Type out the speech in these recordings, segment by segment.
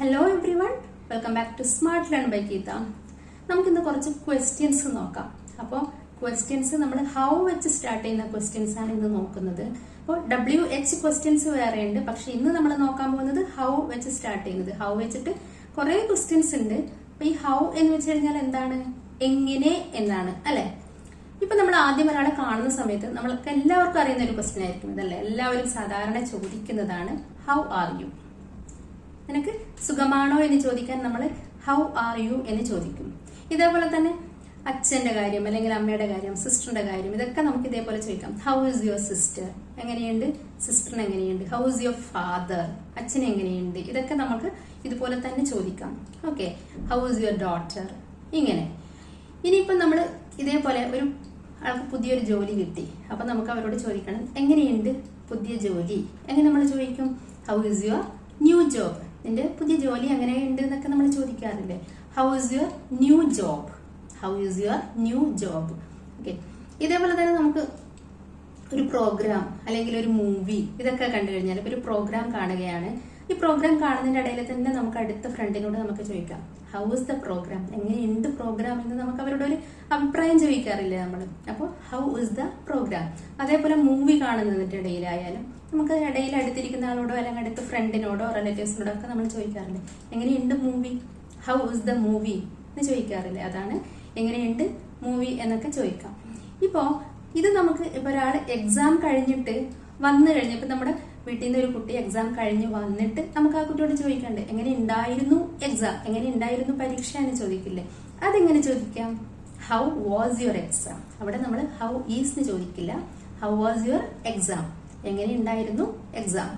Hello everyone welcome back to smart learn by Geetha നമുക്കിന്ന് കുറച്ച് questions നോക്കാം. അപ്പോൾ ക്വസ്റ്റ്യൻസ് നമ്മൾ ഹൗ വെച്ച് സ്റ്റാർട്ട് ചെയ്യുന്ന ക്വസ്റ്റ്യൻസ് ആണ് ഇന്ന് നോക്കുന്നത്. അപ്പോൾ ഡബ്ല്യു എച്ച് ക്വസ്റ്റ്യൻസ് വേറെ ഉണ്ട്. പക്ഷെ ഇന്ന് നമ്മൾ നോക്കാൻ പോകുന്നത് ഹൗ വെച്ച് സ്റ്റാർട്ട് ചെയ്യുന്നത്. ഹൗ വെച്ചിട്ട് കുറെ ക്വസ്റ്റ്യൻസ് ഉണ്ട്. അപ്പൊ ഈ ഹൗ എന്ന് വെച്ച് കഴിഞ്ഞാൽ എന്താണ്? എങ്ങനെ എന്നാണ്. അല്ലെ? ഇപ്പൊ നമ്മൾ ആദ്യം ഒരാളെ കാണുന്ന സമയത്ത് നമ്മൾക്ക് എല്ലാവർക്കും അറിയുന്ന ഒരു ക്വസ്റ്റ്യൻ ആയിരിക്കും. ഇതല്ലേ? എല്ലാവരും സാധാരണ ചോദിക്കുന്നതാണ് ഹൗ ആർ യു നിനക്ക് സുഖമാണോ എന്ന് ചോദിക്കാൻ നമ്മൾ ഹൗ ആർ യു എന്ന് ചോദിക്കും. ഇതേപോലെ തന്നെ അച്ഛന്റെ കാര്യം അല്ലെങ്കിൽ അമ്മയുടെ കാര്യം സിസ്റ്ററിന്റെ കാര്യം ഇതൊക്കെ നമുക്ക് ഇതേപോലെ ചോദിക്കാം. ഹൗ ഇസ് യുവർ സിസ്റ്റർ എങ്ങനെയുണ്ട്? സിസ്റ്ററിന് എങ്ങനെയുണ്ട്? ഹൗ ഇസ് യുവർ ഫാദർ അച്ഛൻ എങ്ങനെയുണ്ട്? ഇതൊക്കെ നമുക്ക് ഇതുപോലെ തന്നെ ചോദിക്കാം. Okay how is your daughter ഇങ്ങനെ. ഇനിയിപ്പം നമ്മൾ ഇതേപോലെ ഒരു ആൾക്ക് പുതിയൊരു ജോലി കിട്ടി. അപ്പൊ നമുക്ക് അവരോട് ചോദിക്കണം എങ്ങനെയുണ്ട് പുതിയ ജോലി? എങ്ങനെ നമ്മൾ ചോദിക്കും? How is your new job നിന്റെ പുതിയ ജോലി എങ്ങനെയുണ്ട് എന്നൊക്കെ നമ്മൾ ചോദിക്കാറില്ലേ? How is your new job how is your new job okay ഇതേപോലെ തന്നെ നമുക്ക് ഒരു പ്രോഗ്രാം അല്ലെങ്കിൽ ഒരു മൂവി ഇതൊക്കെ കണ്ടു കഴിഞ്ഞാൽ ഇപ്പൊ ഒരു പ്രോഗ്രാം കാണുകയാണ്. ഈ പ്രോഗ്രാം കാണുന്നതിന്റെ ഇടയിൽ തന്നെ നമുക്ക് അടുത്ത ഫ്രണ്ടിനോട് നമുക്ക് ചോദിക്കാം. ഹൗ ഇസ് ദ പ്രോഗ്രാം എങ്ങനെയുണ്ട് പ്രോഗ്രാം എന്ന് നമുക്ക് അവരോട് ഒരു അഭിപ്രായം ചോദിക്കാറില്ലേ നമ്മൾ അപ്പോൾ ഹൗ ഇസ് ദ പ്രോഗ്രാം അതേപോലെ മൂവി കാണുന്നതിന്റെ ഇടയിലായാലും നമുക്ക് ഇടയിൽ അടുത്തിരിക്കുന്ന ആളോടോ അല്ലെങ്കിൽ അടുത്ത ഫ്രണ്ടിനോടോ റിലേറ്റീവ്സിനോടോ ഒക്കെ നമ്മൾ ചോദിക്കാറുണ്ട്. എങ്ങനെയുണ്ട് movie how is the movie എന്ന് ചോദിക്കാറില്ലേ? അതാണ് എങ്ങനെയുണ്ട് മൂവി എന്നൊക്കെ ചോദിക്കാം. ഇപ്പോൾ ഇത് നമുക്ക് ഇപ്പോൾ ഒരാൾ എക്സാം കഴിഞ്ഞിട്ട് വന്നു കഴിഞ്ഞപ്പോൾ നമ്മുടെ വീട്ടിൽ നിന്ന് ഒരു കുട്ടി എക്സാം കഴിഞ്ഞ് വന്നിട്ട് നമുക്ക് ആ കുട്ടിയോട് ചോദിക്കണ്ടേ എങ്ങനെ ഉണ്ടായിരുന്നു എക്സാം എങ്ങനെ ഉണ്ടായിരുന്നു പരീക്ഷ? എന്ന് ചോദിക്കില്ലേ. അതെങ്ങനെ ചോദിക്കാം? ഹൗ വാസ് യുവർ എക്സാം അവിടെ നമ്മൾ ഹൗ ഈസ് എന്ന് ചോദിക്കില്ല. ഹൗ വാസ് യുവർ എക്സാം എങ്ങനെ ഉണ്ടായിരുന്നു എക്സാം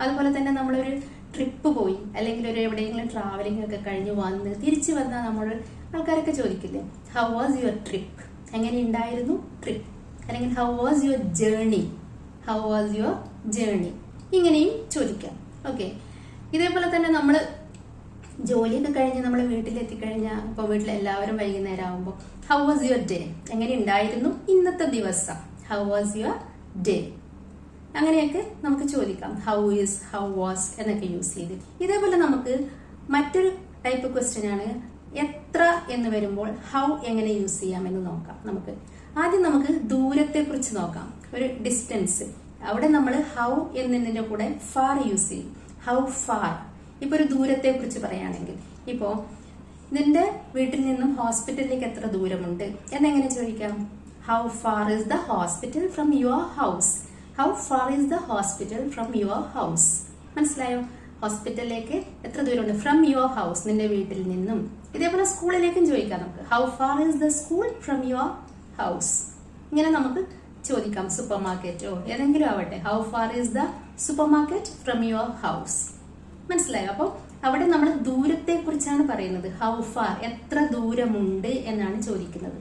അതുപോലെ തന്നെ നമ്മളൊരു ട്രിപ്പ് പോയി അല്ലെങ്കിൽ ഒരു എവിടെയെങ്കിലും ട്രാവലിംഗ് ഒക്കെ കഴിഞ്ഞ് വന്ന് തിരിച്ചു വന്നാൽ നമ്മൾ ആൾക്കാരൊക്കെ ചോദിക്കില്ലേ. ഹൗ വാസ് യുവർ ട്രിപ്പ് എങ്ങനെ ഉണ്ടായിരുന്നു ട്രിപ്പ് അല്ലെങ്കിൽ how was your journey how was your journey ഇങ്ങനെയും ചോദിക്കാം. ഓക്കെ ഇതേപോലെ തന്നെ നമ്മൾ ജോലിയൊക്കെ കഴിഞ്ഞ് നമ്മൾ വീട്ടിലെത്തിക്കഴിഞ്ഞാൽ ഇപ്പോൾ വീട്ടിൽ എല്ലാവരും വൈകുന്നേരം ആകുമ്പോൾ ഹൗ വാസ് യുവർ ഡേ എങ്ങനെ ഉണ്ടായിരുന്നു ഇന്നത്തെ ദിവസം? ഹൗ വാസ് യുവർ ഡേ അങ്ങനെയൊക്കെ നമുക്ക് ചോദിക്കാം. ഹൗ ഈസ് ഹൗ വാസ് എന്നൊക്കെ യൂസ് ചെയ്ത്. ഇതേപോലെ നമുക്ക് മറ്റൊരു ടൈപ്പ് ക്വസ്റ്റ്യൻ ആണ് എത്ര എന്ന് വരുമ്പോൾ ഹൗ എങ്ങനെ യൂസ് ചെയ്യാമെന്ന് നോക്കാം. നമുക്ക് ആദ്യം നമുക്ക് ദൂരത്തെ കുറിച്ച് നോക്കാം. ഒരു ഡിസ്റ്റൻസ് അവിടെ നമ്മൾ ഹൗ എന്നതിന്റെ കൂടെ ഫാർ യൂസ് ചെയ്യും. ഹൗ ഫാർ ഇപ്പൊ ഒരു ദൂരത്തെ കുറിച്ച് പറയുകയാണെങ്കിൽ ഇപ്പോ നിന്റെ വീട്ടിൽ നിന്നും ഹോസ്പിറ്റലിലേക്ക് എത്ര ദൂരമുണ്ട്? എന്നെങ്ങനെ ചോദിക്കാം? How far is the hospital from your house how far is the hospital from your house മനസ്സിലായോ? ഹോസ്പിറ്റലിലേക്ക് എത്ര ദൂരമുണ്ട്? ഫ്രം യുവർ ഹൗസ് നിന്റെ വീട്ടിൽ നിന്നും. ഇതേപോലെ സ്കൂളിലേക്കും ചോദിക്കാം നമുക്ക്. How far is the school from your house ഇങ്ങനെ നമുക്ക് ചോദിക്കാം സൂപ്പർ മാർക്കറ്റോ ഏതെങ്കിലും ആവട്ടെ. How far is the supermarket from your house മനസ്സിലായോ? അപ്പോൾ അവിടെ നമ്മൾ ദൂരത്തെ കുറിച്ചാണ് പറയുന്നത്. ഹൗ ഫാർ എത്ര ദൂരമുണ്ട് എന്നാണ് ചോദിക്കുന്നത്.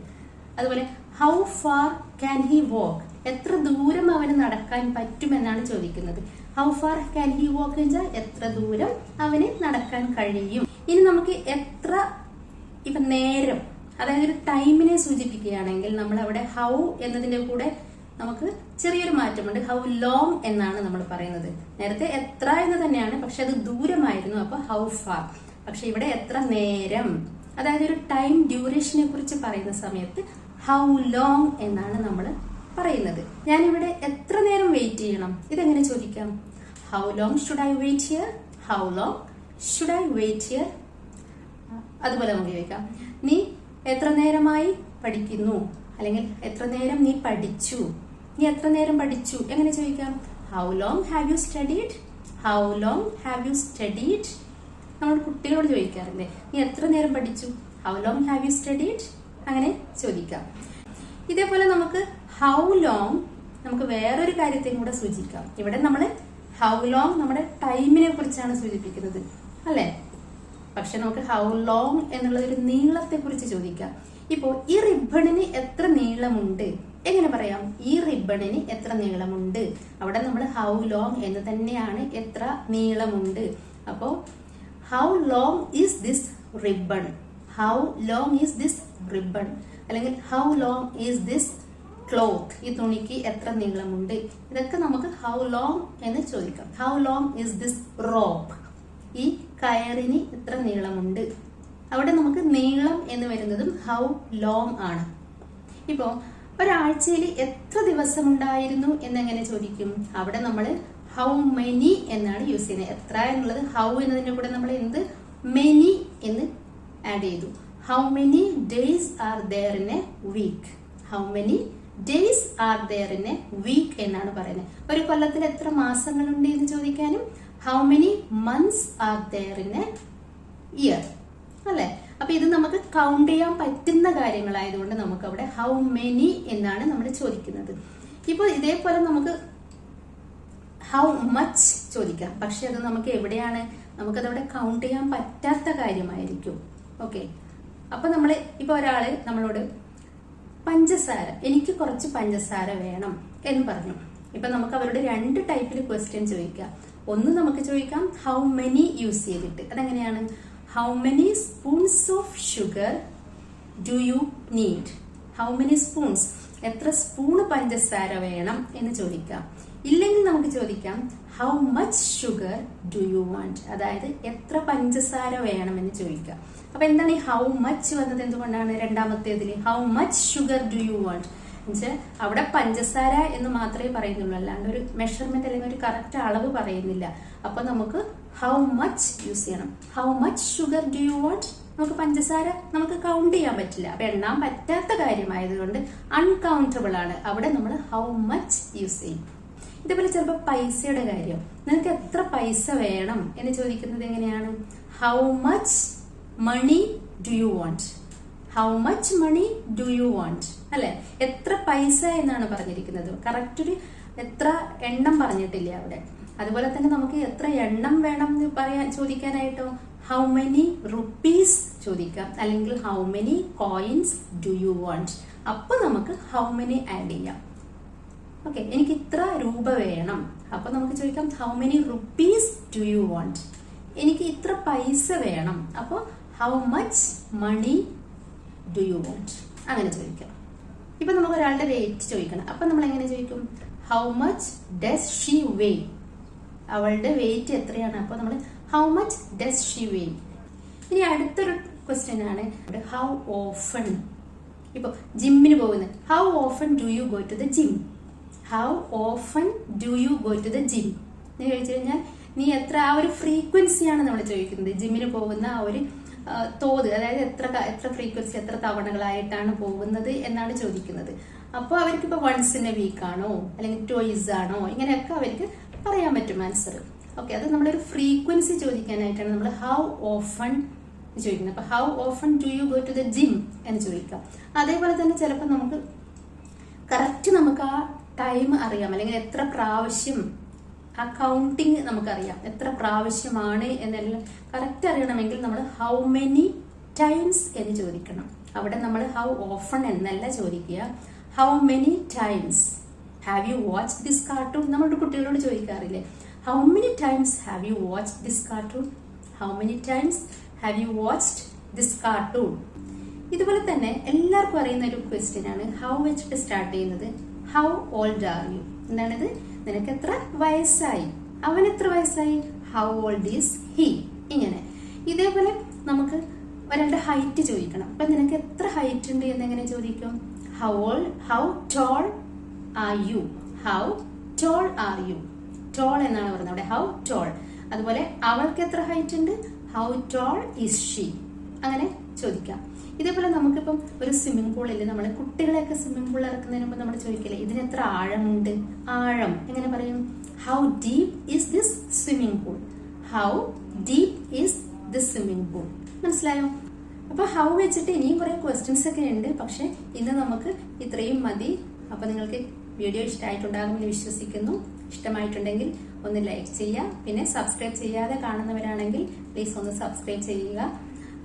അതുപോലെ how far can he walk എത്ര ദൂരം അവന് നടക്കാൻ പറ്റുമെന്നാണ് ചോദിക്കുന്നത്. How far can he walk വെച്ചാൽ എത്ര ദൂരം അവന് നടക്കാൻ കഴിയും? ഇനി നമുക്ക് എത്ര ഇപ്പൊ നേരം അതായത് ഒരു ടൈമിനെ സൂചിപ്പിക്കുകയാണെങ്കിൽ നമ്മൾ അവിടെ ഹൗ എന്നതിന്റെ കൂടെ നമുക്ക് ചെറിയൊരു മാറ്റമുണ്ട്. ഹൗ ലോങ് എന്നാണ് നമ്മൾ പറയുന്നത്. നേരത്തെ എത്ര എന്ന് തന്നെയാണ് പക്ഷെ അത് ദൂരമായിരുന്നു. അപ്പൊ ഹൗ ഫാർ. പക്ഷെ ഇവിടെ എത്ര നേരം? അതായത് ഒരു ടൈം ഡ്യൂറേഷനെ കുറിച്ച് പറയുന്ന സമയത്ത് ഹൗ ലോങ് എന്നാണ് നമ്മൾ പറയുന്നത്. ഞാനിവിടെ എത്ര നേരം വെയിറ്റ് ചെയ്യണം? ഇതെങ്ങനെ ചോദിക്കാം? How long should I wait here? How long should I wait here? അതുപോലെ നമുക്ക് ചോദിക്കാം. നീ എത്ര നേരമായി പഠിക്കുന്നു? അല്ലെങ്കിൽ എത്ര നേരം നീ പഠിച്ചു? നീ എത്ര നേരം പഠിച്ചു? എങ്ങനെ ചോദിക്കാം? How long have you studied how long have you studied നമ്മൾ കുട്ടികളോട് ചോദിക്കാറില്ലേ നീ എത്ര നേരം പഠിച്ചു? How long have you studied അങ്ങനെ ചോദിക്കാം. ഇതേപോലെ നമുക്ക് ഹൗ ലോങ് നമുക്ക് വേറൊരു കാര്യത്തെയും കൂടെ സൂചിക്കാം. ഇവിടെ നമ്മൾ ഹൗ ലോങ് നമ്മുടെ ടൈമിനെ കുറിച്ചാണ് സൂചിപ്പിക്കുന്നത്. അല്ലേ? പക്ഷെ നമുക്ക് ഹൗ ലോങ് എന്നുള്ള ഒരു നീളത്തെ കുറിച്ച് ചോദിക്കാം. ഇപ്പോ ഈ റിബണിന് എത്ര നീളമുണ്ട്? എങ്ങനെ പറയാം? ഈ റിബണിന് എത്ര നീളമുണ്ട്? അവിടെ നമ്മൾ ഹൗ ലോങ് എന്ന് തന്നെയാണ് എത്ര നീളമുണ്ട്. അപ്പോ how long is this ribbon how long is this ribbon അല്ലെങ്കിൽ how long is this cloth ഈ തുണിക്ക് എത്ര നീളമുണ്ട്? ഇതൊക്കെ നമുക്ക് ഹൗ ലോങ് എന്ന് ചോദിക്കാം. How long is this rope ഈ കയറിന് എത്ര നീളമുണ്ട്. അവിടെ നമുക്ക് നീളം എന്ന് വരുന്നതും ഹൗ ലോങ് ആണ്. ഇപ്പോ ഒരാഴ്ചയിൽ എത്ര ദിവസം ഉണ്ടായിരുന്നു എന്നെങ്ങനെ ചോദിക്കും? അവിടെ നമ്മൾ ഹൗ മെനി എന്നാണ് യൂസ് ചെയ്യുന്നത്. എത്ര എന്നുള്ളത് ഹൗ എന്നതിന്റെ കൂടെ നമ്മൾ എന്ത്? മെനി എന്ന് ആഡ് ചെയ്തു. How many days are there in a week how many days are a week എന്നാണ് പറയുന്നത്. ഒരു കൊല്ലത്തിൽ എത്ര മാസങ്ങളുണ്ട് എന്ന് ചോദിക്കാനും how many months are a year അല്ലെ? അപ്പൊ ഇത് നമുക്ക് കൗണ്ട് ചെയ്യാൻ പറ്റുന്ന കാര്യങ്ങളായതുകൊണ്ട് നമുക്ക് അവിടെ ഹൗ മെനി എന്നാണ് നമ്മൾ ചോദിക്കുന്നത്. ഇപ്പോൾ ഇതേപോലെ നമുക്ക് ഹൗ മച്ച് ചോദിക്കാം. പക്ഷെ അത് നമുക്ക് എവിടെയാണ്? നമുക്കതവിടെ കൗണ്ട് ചെയ്യാൻ പറ്റാത്ത കാര്യമായിരിക്കും. ഓക്കെ അപ്പൊ നമ്മൾ ഇപ്പൊ ഒരാൾ നമ്മളോട് പഞ്ചസാര. എനിക്ക് കുറച്ച് പഞ്ചസാര വേണം എന്ന് പറഞ്ഞു. ഇപ്പൊ നമുക്ക് അവരുടെ രണ്ട് ടൈപ്പിൽ ക്വസ്റ്റ്യൻ ചോദിക്കാം. ഒന്ന് നമുക്ക് ചോദിക്കാം ഹൗ മെനി യൂസ് ചെയ്തിട്ട്. അതെങ്ങനെയാണ്? How many spoons of sugar do you need how many spoons എത്ര സ്പൂൺ പഞ്ചസാര വേണം എന്ന് ചോദിക്കാം. ഇല്ലെങ്കിൽ നമുക്ക് ചോദിക്കാം how much sugar do you want അതായത് എത്ര പഞ്ചസാര വേണമെന്ന് ചോദിക്കാം. അപ്പൊ എന്താണ് ഈ ഹൗ മച്ച് വന്നത് എന്തുകൊണ്ടാണ് രണ്ടാമത്തേതിൽ how much sugar do you want അവിടെ പഞ്ചസാര എന്ന് മാത്രമേ പറയുന്നുള്ളൂ. അല്ലാണ്ട് ഒരു മെഷർമെന്റ് അല്ലെങ്കിൽ ഒരു കറക്റ്റ് അളവ് പറയുന്നില്ല. അപ്പൊ നമുക്ക് ഹൗ മച്ച് യൂസ് ചെയ്യണം. How much sugar do you want നമുക്ക് പഞ്ചസാര നമുക്ക് കൗണ്ട് ചെയ്യാൻ പറ്റില്ല. അപ്പൊ എണ്ണാൻ പറ്റാത്ത കാര്യമായതുകൊണ്ട് അൺകൗണ്ടബിൾ ആണ്. അവിടെ നമ്മൾ ഹൗ മച്ച് യൂസ് ചെയ്യും. ഇതേപോലെ ചിലപ്പോൾ പൈസയുടെ കാര്യം. നിങ്ങൾക്ക് എത്ര പൈസ വേണം എന്ന് ചോദിക്കുന്നത് എങ്ങനെയാണ്? How much money do you want how much money do you want അല്ലെ? എത്ര പൈസ എന്നാണ് പറഞ്ഞിരിക്കുന്നത്. കറക്റ്റ് ഒരു എത്ര എണ്ണം പറഞ്ഞിട്ടില്ല അവിടെ? അതുപോലെ തന്നെ നമുക്ക് എത്ര എണ്ണം വേണം എന്ന് പറയാൻ ചോദിക്കാനായിട്ടോ? ഹൗ മെനി റുപ്പീസ് ചോദിക്കാം. അല്ലെങ്കിൽ how many coins do you want അപ്പൊ നമുക്ക് ഹൗ മെനി ആഡ് ചെയ്യാം. ഓക്കെ എനിക്ക് ഇത്ര രൂപ വേണം. അപ്പൊ നമുക്ക് ചോദിക്കാം how many rupees do you want എനിക്ക് ഇത്ര പൈസ വേണം. അപ്പോൾ how much money do you want അങ്ങനെ ചോദിക്കാം. ഇപ്പൊ നമുക്ക് ഒരാളുടെ വെയിറ്റ് ചോദിക്കണം. അപ്പൊ നമ്മൾ എങ്ങനെ ചോദിക്കും? How much does she weigh അവളുടെ വെയിറ്റ് എത്രയാണ്? അപ്പൊ നമ്മൾ how much does she weigh ഇനി അടുത്തൊരു ക്വസ്റ്റ്യൻ ആണ്. ഹൗ ഓഫൺ ഇപ്പൊ ജിമ്മിന് പോകുന്നത്. How often do you go to the gym how often do you go to the gym എന്ന് ചോദിച്ചു കഴിഞ്ഞാൽ നീ എത്ര ആ ഒരു ഫ്രീക്വൻസിയാണ് നമ്മൾ ചോദിക്കുന്നത്. ജിമ്മിന് പോകുന്ന ആ ഒരു തോത് അതായത് എത്ര എത്ര ഫ്രീക്വൻസി എത്ര തവണകളായിട്ടാണ് പോകുന്നത് എന്നാണ് ചോദിക്കുന്നത്. അപ്പോൾ അവർക്ക് ഇപ്പോൾ വൺസ് ഇൻ എ വീക്ക് ആണോ അല്ലെങ്കിൽ ടോയ്സ് ആണോ ഇങ്ങനെയൊക്കെ അവർക്ക് പറയാൻ പറ്റും ആൻസർ ഓക്കെ അത് നമ്മളൊരു ഫ്രീക്വൻസി ചോദിക്കാനായിട്ടാണ് നമ്മൾ ഹൗ ഓഫൺ ചോദിക്കുന്നത്. അപ്പൊ how often do you go to the gym എന്ന് ചോദിക്കാം. അതേപോലെ തന്നെ ചിലപ്പോൾ നമുക്ക് കറക്റ്റ് നമുക്ക് ആ ടൈം അറിയാം. അല്ലെങ്കിൽ എത്ര പ്രാവശ്യം ആ കൗണ്ടിങ് നമുക്കറിയാം. എത്ര പ്രാവശ്യമാണ് എന്നെല്ലാം കറക്റ്റ് അറിയണമെങ്കിൽ നമ്മൾ ഹൗ മെനി ടൈംസ് എന്ന് ചോദിക്കണം. അവിടെ നമ്മൾ ഹൗ ഓഫൺ എന്നല്ല ചോദിക്കുക. How many times have you watch this cartoon നമ്മുടെ കുട്ടികളോട് ചോദിക്കാറില്ലേ? How many times have you watch this cartoon how many times have you watched this cartoon ഇതുപോലെ തന്നെ എല്ലാവർക്കും അറിയുന്ന ഒരു ക്വസ്റ്റ്യൻ ആണ്. ഹൗ വെച്ചിട്ട് സ്റ്റാർട്ട് ചെയ്യുന്നത്? ഹൗ ഓൾഡ് ആർ യു എന്താണിത്? നിനക്ക് എത്ര വയസ്സായി? അവൻ എത്ര വയസ്സായി? ഹൗ ഓൾഡ് ഈസ് ഹി ഇങ്ങനെ. ഇതേപോലെ നമുക്ക് ഒരാളുടെ ഹൈറ്റ് ചോദിക്കണം. അപ്പൊ നിനക്ക് എത്ര ഹൈറ്റ് ഉണ്ട് എന്ന് എങ്ങനെ ചോദിക്കും? How all how tall are you how tall are you tall എന്നാണ് പറയുന്നത് അവിടെ. ഹൗ ടോൾ അതുപോലെ അവൾക്ക് എത്ര ഹൈറ്റ് ഉണ്ട്? ഹൗ ടോൾ ഇസ് ഷീ അങ്ങനെ ചോദിക്കാം. ഇതേപോലെ നമുക്കിപ്പം ഒരു സ്വിമ്മിംഗ് പൂളിൽ നമ്മൾ കുട്ടികളെയൊക്കെ സ്വിമ്മിംഗ് പൂളിൽ ഇറക്കുന്നതിന് മുമ്പ് നമ്മൾ ചോദിക്കില്ലേ ഇതിന് എത്ര ആഴമുണ്ട്? ആഴം എങ്ങനെ പറയും? How deep is this swimming pool how deep is this swimming pool മനസ്സിലായോ? അപ്പൊ ഹൗ വെച്ചിട്ട് ഇനിയും കുറെ ക്വസ്റ്റ്യൻസ് ഒക്കെ ഉണ്ട്. പക്ഷെ ഇന്ന് നമുക്ക് ഇത്രയും മതി. അപ്പൊ നിങ്ങൾക്ക് വീഡിയോ ഇഷ്ടമായിട്ടുണ്ടാകുമെന്ന് വിശ്വസിക്കുന്നു. ഇഷ്ടമായിട്ടുണ്ടെങ്കിൽ ഒന്ന് ലൈക്ക് ചെയ്യുക. പിന്നെ സബ്സ്ക്രൈബ് ചെയ്യാതെ കാണുന്നവരാണെങ്കിൽ പ്ലീസ് ഒന്ന് സബ്സ്ക്രൈബ് ചെയ്യുക.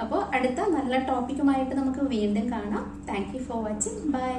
അപ്പോൾ അടുത്ത നല്ല ടോപ്പിക്കുമായിട്ട് നമുക്ക് വീണ്ടും കാണാം. Thank for watching bye